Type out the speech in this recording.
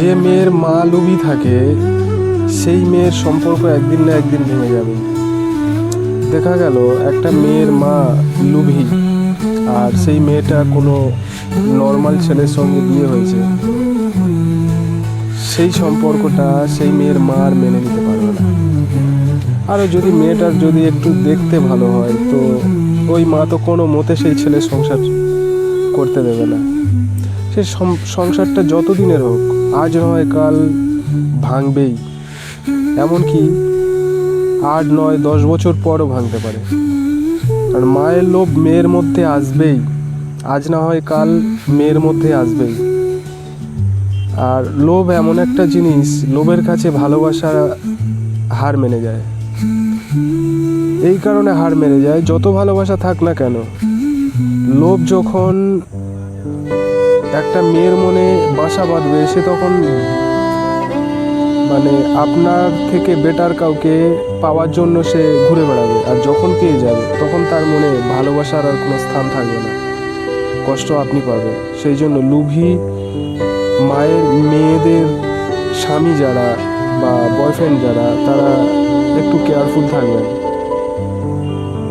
যে মেয়ের মা লুবি থাকে, সেই মেয়ের সম্পর্ক একদিন না একদিন ভেঙে যাবে। দেখা গেল, একটা মেয়ের মা লুভি, আর সেই মেয়েটা কোনো নর্মাল ছেলের সঙ্গে বিয়ে হয়েছে। সেই সম্পর্কটা সেই মেয়ের মা আর মেনে নিতে পারবে না। আরও যদি মেয়েটার যদি একটু দেখতে ভালো হয়, তো ওই মা তো কোনো মতে সেই ছেলের সংসার করতে দেবে না। সে, সংসারটা যতদিনের হোক আজ নয়, কাল ভাঙবেই। এমনকি আট নয়, দশ বছর পরও ভাঙতে পারে। আর মায়ের লোভ মেয়ের মধ্যে আসবেই। আজ না হয় কাল মেয়ের মধ্যে আসবেই। আর লোভ এমন একটা জিনিস, লোভের কাছে ভালোবাসার হার মেনে যায়। এই কারণে হার মেনে যায়, যত ভালোবাসা থাক না কেন। লোভ যখন একটা মেয়ের মনে বাসা বাঁধবে, সে তখন মানে আপনার থেকে বেটার কাউকে পাওয়ার জন্য সে ঘুরে বেড়াবে। আর যখন পেয়ে যাবে, তখন তার মনে ভালোবাসার আর কোনো স্থান থাকবে না। কষ্ট আপনি পাবেন। সেই জন্য লুভি মায়ের, মেয়েদের স্বামী যারা বা বয়ফ্রেন্ড যারা, তারা একটু কেয়ারফুল থাকবেন।